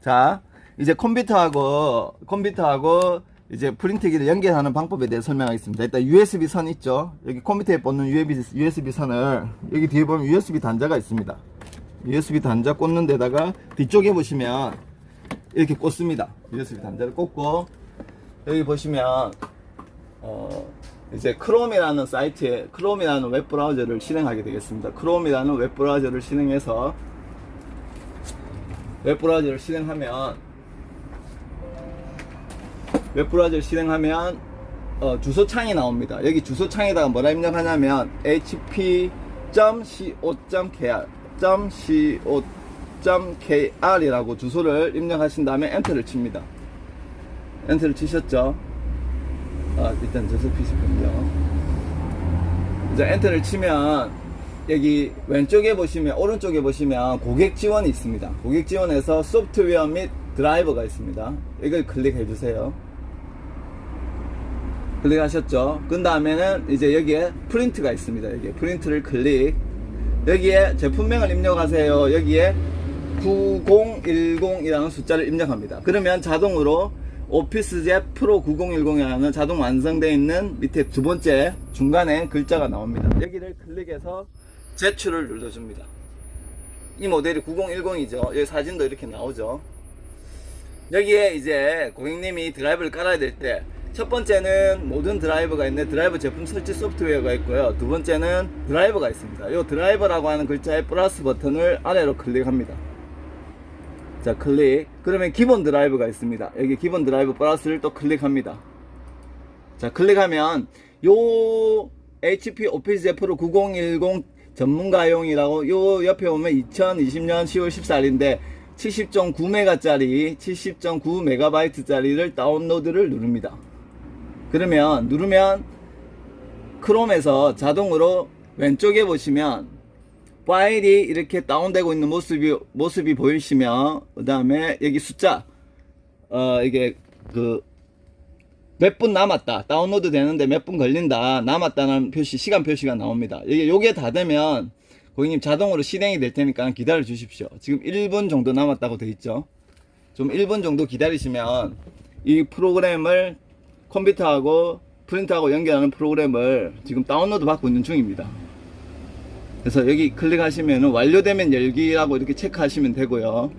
자, 이제 컴퓨터하고 컴퓨터하고 이제 프린트기를 연결하는 방법에 대해 설명하겠습니다. 일단 USB 선 있죠. 여기 컴퓨터에 꽂는 USB, 선을 여기 뒤에 보면 USB 단자가 있습니다. USB 단자 꽂는 데다가 뒤쪽에 보시면 이렇게 꽂습니다. USB 단자를 꽂고 여기 보시면 어 이제 크롬이라는 사이트에 크롬이라는 웹 브라우저를 실행하게 되겠습니다. 크롬이라는 웹 브라우저를 실행해서 웹 브라우저를 실행하면 웹 브라우저를 실행하면 어, 주소창이 나옵니다. 여기 주소창에다가 뭐라 입력하냐면 hp.co.kr .co.kr이라고 주소를 입력하신 다음에 엔터를 칩니다. 엔터를 치셨죠? 아, 일단 저서 피시군요. 이제 엔터를 치면 여기 왼쪽에 보시면 오른쪽에 보시면 고객 지원이 있습니다. 고객 지원에서 소프트웨어 및 드라이버가 있습니다. 이걸 클릭해 주세요. 클릭하셨죠? 그 다음에는 이제 여기에 프린트가 있습니다. 여기에 프린트를 클릭. 여기에 제품명을 입력하세요. 여기에 9010이라는 숫자를 입력합니다. 그러면 자동으로 오피스젯 프로 9010이라는 자동 완성되어 있는 밑에 두 번째 중간에 글자가 나옵니다. 여기를 클릭해서 제출을 눌러줍니다. 이 모델이 9010이죠. 여기 사진도 이렇게 나오죠. 여기에 이제 고객님이 드라이브를 깔아야 될 때 첫 번째는 모든 드라이버가 있는 드라이버 제품 설치 소프트웨어가 있고요. 두 번째는 드라이버가 있습니다. 이 드라이버라고 하는 글자의 플러스 버튼을 아래로 클릭합니다. 자 클릭 그러면 기본 드라이브가 있습니다 여기 기본 드라이브 플러스를 또 클릭합니다 자 클릭하면 요 HP 오피스 프로 9010 전문가용이라고 요 옆에 보면 2020년 10월 14일인데 70.9메가짜리 70.9메가바이트짜리를 다운로드를 누릅니다. 그러면 누르면 크롬에서 자동으로 왼쪽에 보시면 파일이 이렇게 다운되고 있는 모습이 모습이 보이시면 그 다음에 여기 숫자 어 이게 그 몇 분 남았다. 다운로드 되는데 몇 분 걸린다. 남았다는 표시 시간 표시가 나옵니다. 이게 요게 다 되면 고객님 자동으로 실행이 될 테니까 기다려 주십시오. 지금 1분 정도 남았다고 돼 있죠? 좀 1분 정도 기다리시면 이 프로그램을 컴퓨터하고 프린터하고 연결하는 프로그램을 지금 다운로드 받고 있는 중입니다. 그래서 여기 클릭하시면 완료되면 열기라고 이렇게 체크하시면 되고요.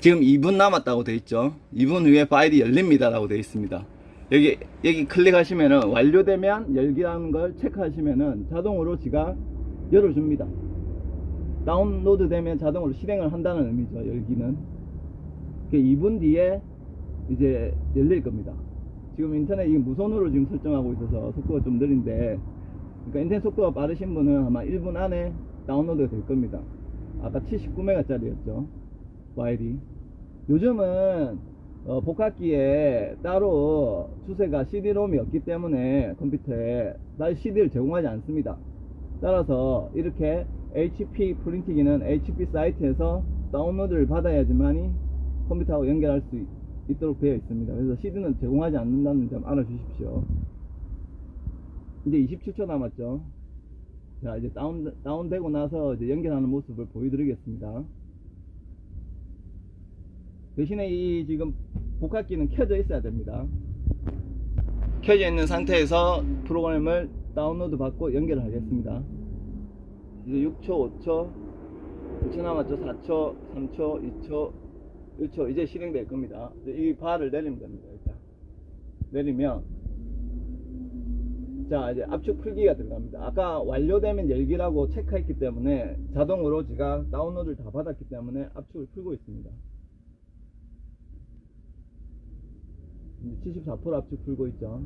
지금 2분 남았다고 돼 있죠. 2분 후에 파일이 열립니다 라고 돼 있습니다. 여기 여기 클릭하시면은 완료되면 열기라는 걸 체크하시면은 자동으로 지가 열어줍니다. 다운로드 되면 자동으로 실행을 한다는 의미죠. 열기는. 2분 뒤에 이제 열릴 겁니다. 지금 인터넷 이게 무선으로 지금 설정하고 있어서 속도가 좀 느린데 그러니까 인터넷 속도가 빠르신 분은 아마 1분 안에 다운로드가 될 겁니다. 아까 79메가짜리였죠. 파일이. 요즘은 어, 복합기에 따로 주세가 CD-ROM이 없기 때문에 컴퓨터에 따로 CD를 제공하지 않습니다. 따라서 이렇게 HP 프린트기는 HP 사이트에서 다운로드를 받아야지만이 컴퓨터하고 연결할 수 있- 있도록 되어 있습니다. 그래서 CD는 제공하지 않는다는 점 알아주십시오. 이제 27초 남았죠. 자, 이제 다운, 다운되고 나서 이제 연결하는 모습을 보여드리겠습니다. 대신에 이 지금 복합기는 켜져 있어야 됩니다. 켜져 있는 상태에서 프로그램을 다운로드 받고 연결을 하겠습니다. 이제 6초, 5초, 5초 남았죠. 4초, 3초, 2초, 1초. 이제 실행될 겁니다. 이 바를 내리면 됩니다. 일단. 내리면 자 이제 압축 풀기가 들어갑니다 아까 완료되면 열기라고 체크했기 때문에 자동으로 제가 다운로드를 다 받았기 때문에 압축을 풀고 있습니다 74% 압축 풀고 있죠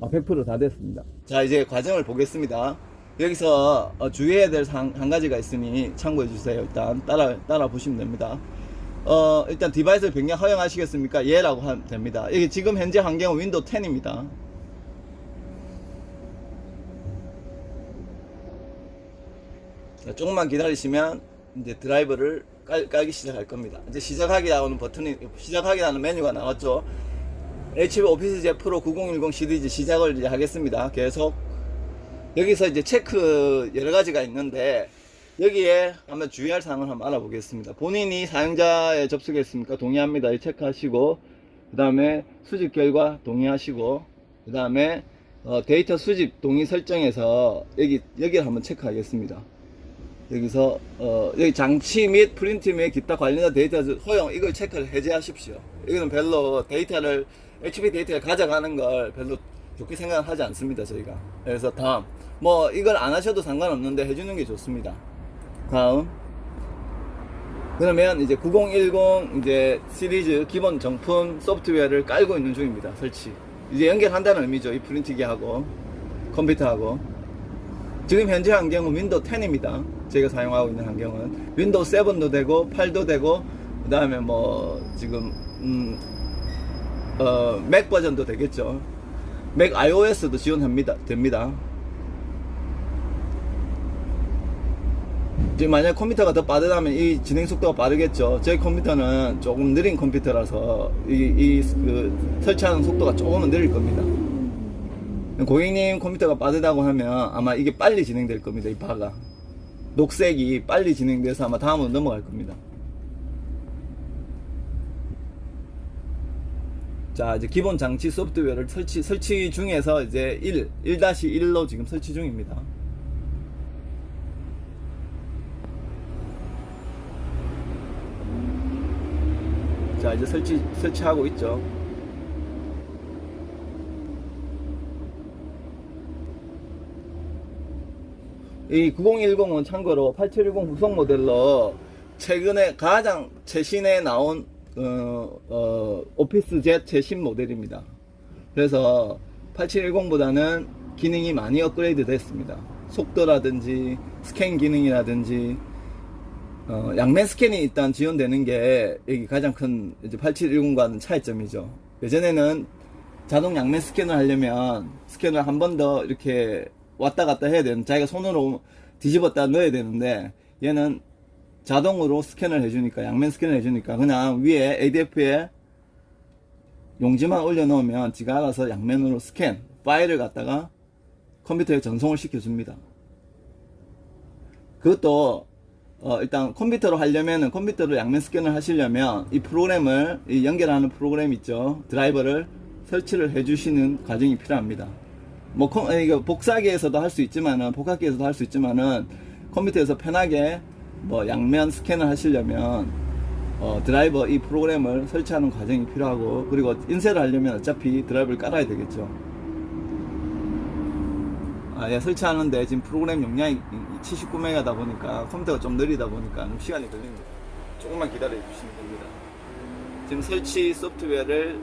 아, 100%다 됐습니다 자 이제 과정을 보겠습니다 여기서 어, 주의해야 될 한 가지가 있으니 참고해 주세요 일단 따라 따라 보시면 됩니다 어, 일단 디바이스를 변경 허용하시겠습니까? 예 라고 하면 됩니다. 이게 지금 현재 환경은 윈도우 10입니다. 자, 조금만 기다리시면 이제 드라이버를 깔, 깔기 시작할 겁니다. 이제 시작하기라는 버튼이 시작하기라는 메뉴가 나왔죠. HP 오피스 제 프로 9010 시리즈 시작을 이제 하겠습니다. 계속 여기서 이제 체크 여러 가지가 있는데 여기에 한번 주의할 사항을 한번 알아보겠습니다. 본인이 사용자에 접속했습니까? 동의합니다. 이 체크하시고 그 다음에 수집 결과 동의하시고 그 다음에 어, 데이터 수집 동의 설정에서 여기 여기를 한번 체크하겠습니다. 여기서 어, 여기 장치 및 프린트 및 기타 관련된 데이터 허용 이걸 체크를 해제하십시오. 이거는 별로 데이터를 HP 데이터를 가져가는 걸 별로 좋게 생각하지 않습니다 저희가. 그래서 다음 뭐 이걸 안 하셔도 상관없는데 해주는 게 좋습니다. 다음 그러면 이제 9010 이제 시리즈 기본 정품 소프트웨어를 깔고 있는 중입니다 설치. 이제 연결한다는 의미죠 이 프린트기하고 컴퓨터하고. 지금 현재 환경은 윈도우 10입니다. 제가 사용하고 있는 환경은 윈도우 7도 되고 8도 되고 그 다음에 뭐 지금 음, 어, 맥 버전도 되겠죠. 맥 iOS도 지원합니다. 됩니다. 지금 만약 컴퓨터가 더 빠르다면 이 진행 속도가 빠르겠죠. 제 컴퓨터는 조금 느린 컴퓨터라서 이, 이 그, 설치하는 속도가 조금은 느릴 겁니다. 고객님 컴퓨터가 빠르다고 하면 아마 이게 빨리 진행될 겁니다. 이 바가. 녹색이 빨리 진행돼서 아마 다음으로 넘어갈 겁니다. 자, 이제 기본 장치 소프트웨어를 설치, 설치 중에서 이제 1, 1-1로 지금 설치 중입니다. 자, 이제 설치, 설치하고 있죠. 이 9010은 참고로 8710 후속 모델로 최근에 가장 최신에 나온 어, 어, 오피스 젯 최신 모델입니다. 그래서 8710보다는 기능이 많이 업그레이드 됐습니다. 속도라든지 스캔 기능이라든지 어, 양면 스캔이 일단 지원되는 게 여기 가장 큰 이제 8710과는 차이점이죠. 예전에는 자동 양면 스캔을 하려면 스캔을 한 번 더 이렇게 왔다 갔다 해야 되는 자기가 손으로 뒤집었다 넣어야 되는데 얘는 자동으로 스캔을 해주니까 양면 스캔을 해주니까 그냥 위에 ADF에 용지만 올려놓으면 지가 알아서 양면으로 스캔 파일을 갖다가 컴퓨터에 전송을 시켜줍니다. 그것도 어, 일단 컴퓨터로 하려면은 컴퓨터로 양면 스캔을 하시려면 이 프로그램을 이 연결하는 프로그램 있죠 드라이버를 설치를 해주시는 과정이 필요합니다. 뭐 컴, 에, 이거 복사기에서도 할 수 있지만은 복합기에서도 할 수 있지만은 컴퓨터에서 편하게 뭐 양면 스캔을 하시려면 어, 드라이버 이 프로그램을 설치하는 과정이 필요하고 그리고 인쇄를 하려면 어차피 드라이버를 깔아야 되겠죠. 아, 예, 설치하는데 지금 프로그램 용량이 79메가다 보니까 컴퓨터가 좀 느리다 보니까 좀 시간이 걸립니다. 조금만 기다려 주시면 됩니다. 지금 설치 소프트웨어를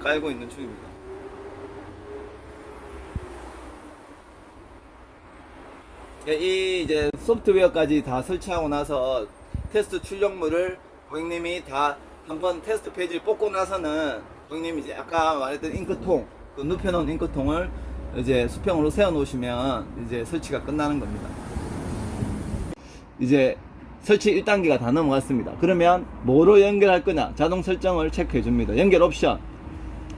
깔고 있는 중입니다. 예, 이 이제 소프트웨어까지 다 설치하고 나서 테스트 출력물을 고객님이 다 한번 테스트 페이지를 뽑고 나서는 고객님이 이제 아까 말했던 잉크통, 그 눕혀놓은 잉크통을 이제 수평으로 세워 놓으시면 이제 설치가 끝나는 겁니다. 이제 설치 1단계가 다 넘어갔습니다. 그러면 뭐로 연결할 거냐? 자동 설정을 체크해 줍니다. 연결 옵션.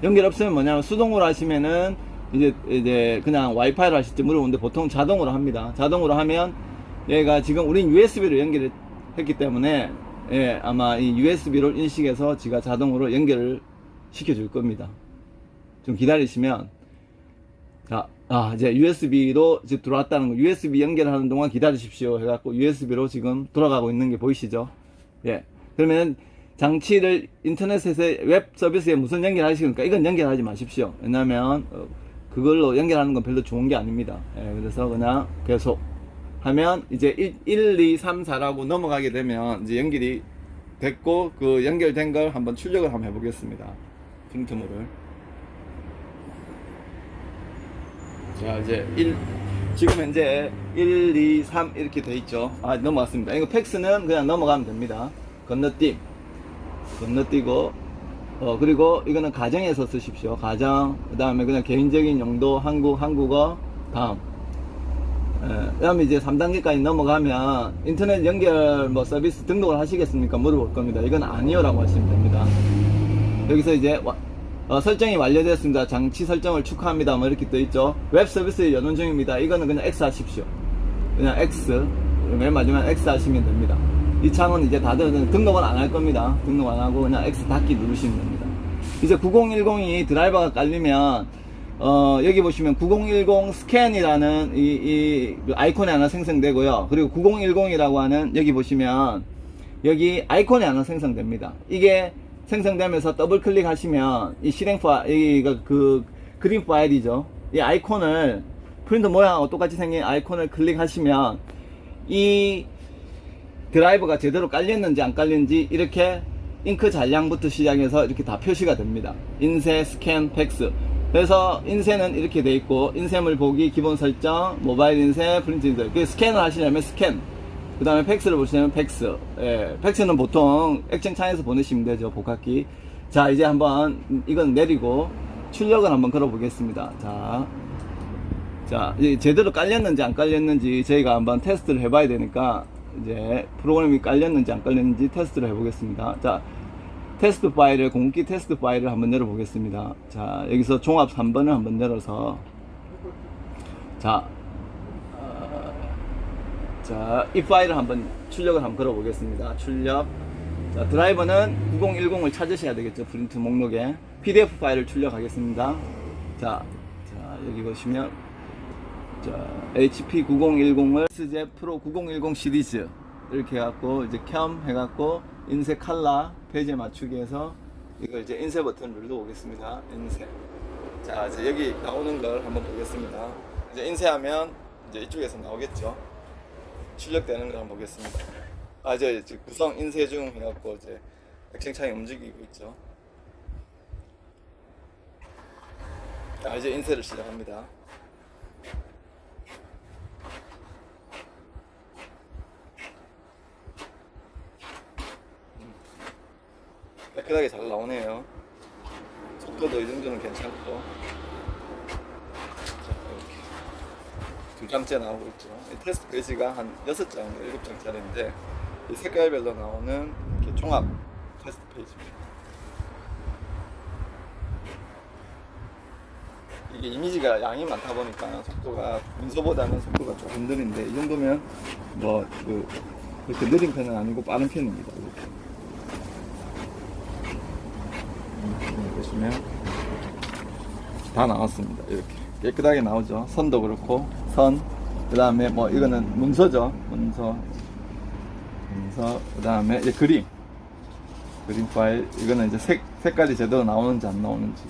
연결 옵션은 뭐냐면 수동으로 하시면은 이제 이제 그냥 와이파이로 하실지 물어보는데 보통 자동으로 합니다. 자동으로 하면 얘가 지금 우린 USB로 연결을 했기 때문에 예, 아마 이 USB로 인식해서 지가 자동으로 연결을 시켜줄 겁니다. 좀 기다리시면 자, 아, 이제 USB로 지금 들어왔다는 거, USB 연결하는 동안 기다리십시오. 해갖고 USB로 지금 돌아가고 있는 게 보이시죠? 예. 그러면 장치를 인터넷에서 웹 서비스에 무슨 연결하시니까 이건 연결하지 마십시오. 왜냐면, 어, 그걸로 연결하는 건 별로 좋은 게 아닙니다. 예, 그래서 그냥 계속 하면 이제 1, 1, 2, 3, 4라고 넘어가게 되면 이제 연결이 됐고 그 연결된 걸 한번 출력을 한번 해보겠습니다. 핑트물을. 자 이제 1 지금 현재 1, 2, 3 이렇게 돼 있죠. 아 넘어갔습니다. 이거 팩스는 그냥 넘어가면 됩니다. 건너뛰 건너뛰고 어 그리고 이거는 가정에서 쓰십시오. 가정 그 다음에 그냥 개인적인 용도 한국 한국어 다음. 예, 그다음에 이제 3단계까지 넘어가면 인터넷 연결 뭐 서비스 등록을 하시겠습니까? 물어볼 겁니다. 이건 아니요 라고 하시면 됩니다. 여기서 이제 와- 어, 설정이 완료되었습니다. 장치 설정을 축하합니다. 뭐 이렇게 떠 있죠. 웹 서비스 연원 중입니다. 이거는 그냥 X 하십시오. 그냥 X. 맨 마지막에 X 하시면 됩니다. 이 창은 이제 다들 등록은 안 할 겁니다. 등록 안 하고 그냥 X 닫기 누르시면 됩니다. 이제 9010이 드라이버가 깔리면 어, 여기 보시면 9010 스캔이라는 이, 이 아이콘이 하나 생성되고요. 그리고 9010이라고 하는 여기 보시면 여기 아이콘이 하나 생성됩니다. 이게 생성되면서 더블 클릭하시면 이 실행 파일, 이거 그 그림 파일이죠. 이 아이콘을 프린터 모양하고 똑같이 생긴 아이콘을 클릭하시면 이 드라이버가 제대로 깔렸는지 안 깔렸는지 이렇게 잉크 잔량부터 시작해서 이렇게 다 표시가 됩니다. 인쇄, 스캔, 팩스. 그래서 인쇄는 이렇게 돼 있고 인쇄물 보기, 기본 설정, 모바일 인쇄, 프린트 인쇄. 그 스캔을 하시려면 스캔. 그 다음에 팩스를 보시면 팩스. 예, 팩스는 보통 액정창에서 보내시면 되죠, 복합기. 자, 이제 한번 이건 내리고 출력을 한번 걸어 보겠습니다. 자, 자, 제대로 깔렸는지 안 깔렸는지 저희가 한번 테스트를 해봐야 되니까 이제 프로그램이 깔렸는지 안 깔렸는지 테스트를 해보겠습니다. 자, 테스트 파일을 공기 테스트 파일을 한번 열어보겠습니다. 자, 여기서 종합 3번을 한번 열어서 자, 어, 자, 이 파일을 한번 출력을 한번 걸어보겠습니다. 출력. 자, 드라이버는 9010을 찾으셔야 되겠죠. 프린트 목록에. PDF 파일을 출력하겠습니다. 자, 자, 여기 보시면 자, HP 9010을 스제 프로 9010 시리즈 이렇게 해갖고 이제 캠 해갖고 인쇄 칼라 페이지에 맞추기 해서 이걸 이제 인쇄 버튼을 눌러 보겠습니다. 인쇄. 자, 이제 여기 나오는 걸 한번 보겠습니다. 이제 인쇄하면 이제 이쪽에서 나오겠죠. 출력되는 걸 한번 보겠습니다. 아, 이제 이제 구성 인쇄 중 해갖고 이제 액션창이 움직이고 있죠. 자, 이제 인쇄를 시작합니다. 깨끗하게 잘 나오네요. 속도도 이 정도는 괜찮고. 자, 이렇게. 두 장째 나오고 있죠. 이 테스트 페이지가 한 6장, 7장짜리인데, 이 색깔별로 나오는 이렇게 종합 테스트 페이지입니다. 이게 이미지가 양이 많다 보니까 속도가 문서보다는 속도가 조금 느린데, 이 정도면 뭐, 그, 그렇게 느린 편은 아니고 빠른 편입니다. 이렇게. 음, 보시면 다 나왔습니다. 이렇게 깨끗하게 나오죠. 선도 그렇고 선. 그 다음에 뭐 이거는 문서죠. 문서. 문서. 그 다음에 이제 그림. 그림 파일. 이거는 이제 색 색깔이 제대로 나오는지 안 나오는지.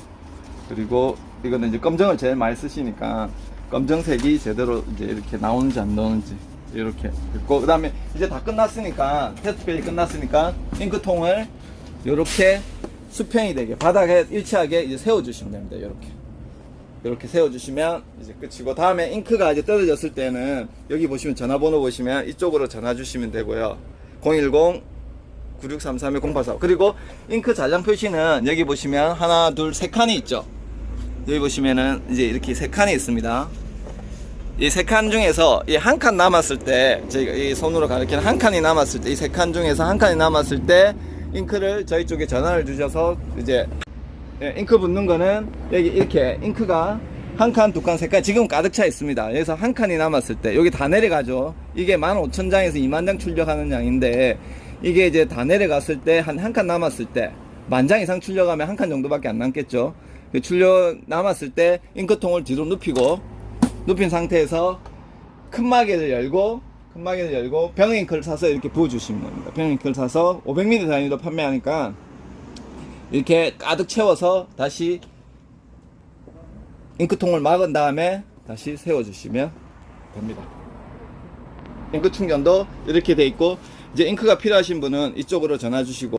그리고 이거는 이제 검정을 제일 많이 쓰시니까 검정색이 제대로 이제 이렇게 나오는지 안 나오는지 이렇게 있고 그 다음에 이제 다 끝났으니까 테스트 페이지 끝났으니까 잉크통을 이렇게 수평이 되게 바닥에 일치하게 이제 세워주시면 됩니다. 이렇게 이렇게 세워주시면 이제 끝이고 다음에 잉크가 이제 떨어졌을 때는 여기 보시면 전화번호 보시면 이쪽으로 전화 주시면 되고요. 010 9633-0845 그리고 잉크 잔량 표시는 여기 보시면 하나 둘 세 칸이 있죠. 여기 보시면은 이제 이렇게 세 칸이 있습니다. 이 세 칸 중에서 이 한 칸 남았을 때 저희가 이 손으로 가리키는 한 칸이 남았을 때 이 세 칸 중에서 한 칸이 남았을 때 잉크를 저희 쪽에 전화를 주셔서 이제 예, 잉크 붙는 거는 여기 이렇게 잉크가 한 칸, 두 칸, 세 칸 지금 가득 차 있습니다. 여기서 한 칸이 남았을 때 여기 다 내려가죠. 이게 15,000장에서 2만 장 출력하는 양인데 이게 이제 다 내려갔을 때 한 한 칸 남았을 때 만장 이상 출력하면 한 칸 정도밖에 안 남겠죠. 그 출력 남았을 때 잉크통을 뒤로 눕히고 눕힌 상태에서 큰 마개를 열고 큰 마개를 열고 병잉크를 사서 이렇게 부어주시면 됩니다. 병잉크를 사서 500ml 단위로 판매하니까 이렇게 가득 채워서 다시 잉크통을 막은 다음에 다시 세워주시면 됩니다. 잉크 충전도 이렇게 돼 있고 이제 잉크가 필요하신 분은 이쪽으로 전화 주시고